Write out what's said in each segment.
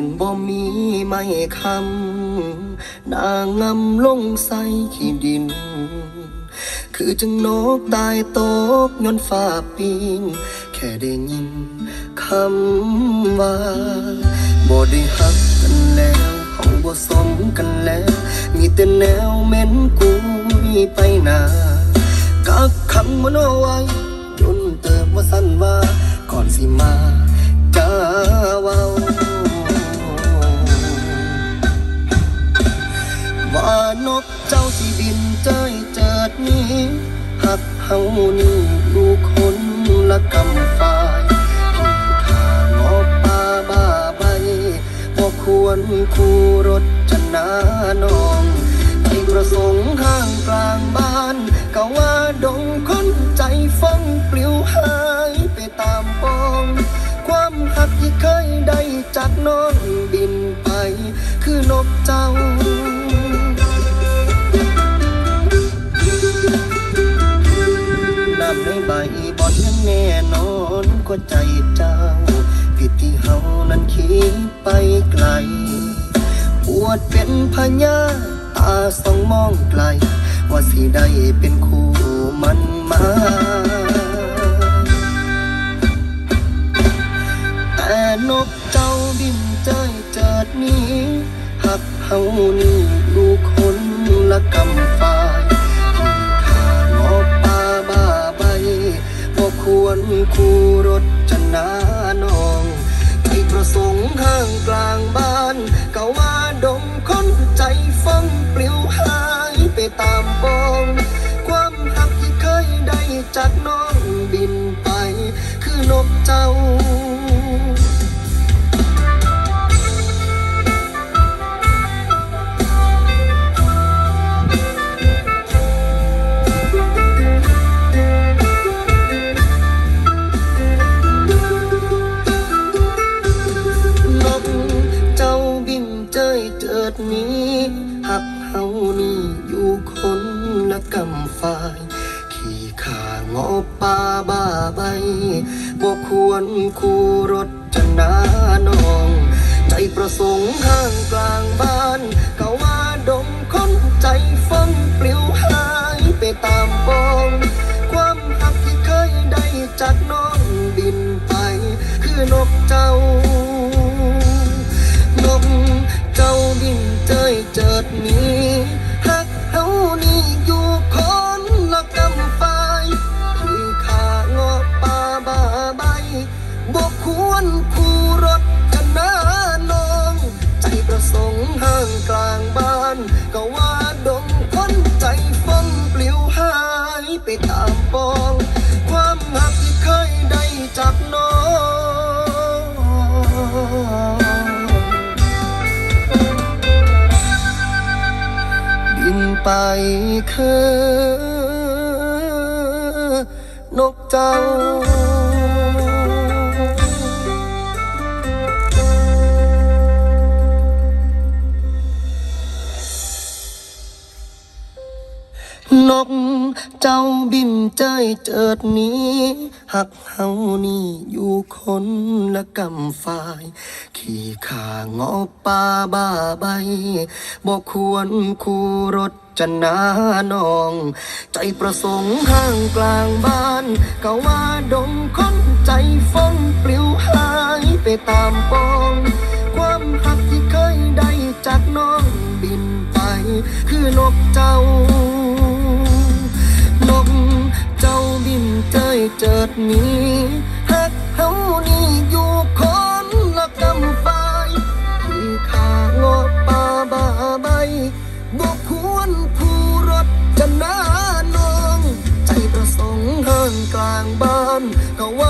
จังเกวียนบ่มีไม่คำนางงำลงใส่ขี้ดิน คือจังนกตายตกย้อนฟ้าปิงแค่ได้ยินคำว่าบ่ได้หักกันแล้วเขาบ่สมกันแล้ว มีแต่แนวเม็นกุยไปหนากักขังมันเอาไว้จนเติบว่าสั้นว่าก่อนสิมาจ้านกเจ้าสิบินเจ้ยเจิดนี้หักเฮานี่ลูกคนละกำฝ่ายที่ข้างอป่าบ้าใบบ่ควรคู่รถชนะน้องให้ประสงค์ห้างกลางบ้านก็ว่าดงคนใจฟังปลิวหายไปตามปอง ความหักที่เคยได้จากน้องบินไป คือนกเจ้า แน่นอนก็ใจเจ้าผิดที่เฮานั้นคิดไปไกล ปวดเป็นพญาตาสองมองไกล ว่าสิได้เป็นคู่มันมาแต่นกเจ้าบินเจเจิดนี้หักเฮานี่ลูคนละกำฝ่า ควรคู่รถชนะน้องที่ประสงค์ห้างกลางบ้านก็ว่าดงคนใจฟังปลิวหายไปตามป นี่อยู่คนละกำฝ่าย ขี่ขางอป่าบ้าใบบ่ควรคู่รถชนะน้อง ใจประสงค์ห้างกลางบ้านก็ว่าดงคนใจฟังปลิวหายไปตามปอง ความหักที่เคยได้จากน้อง หักเฮานี่อยู่คนละกำฝ่ายที่ข้างอป่าบาใบบ่ควรคู่รถชนะน้อง ใจประสงค์ห้างกลางบ้าน ก็ว่าดงคนใจฟังปลิวหายไปตามปอง ความหักที่เคยได้จากน้อง ไปคือนกเจ้า เจ้าบินเจยเจิดนี้ หักเฮานี่อยู่คนละกำฝ่าย ขี่ขางอป่าบ้าใบบ่ควรคู่รถจะนาน้อง ใจประสงค์ห้างกลางบ้านก็ว่าดงคนใจฟังปลิวหายไปตามปอง ความหักที่เคยได้จากน้องบินไป คือนกเจ้า เจิดนี้หักเฮานี่อยู่คนละกำฝ่ายที่ขางอป่าบาใบบอกควรผู้รถจะนาน้อง ใจประสงค์ห้างกลางบ้านก็ว่า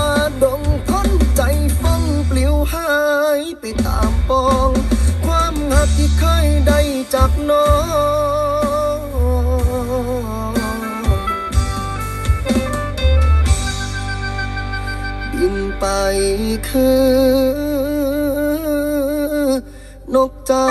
ไปคือ นกเจ้า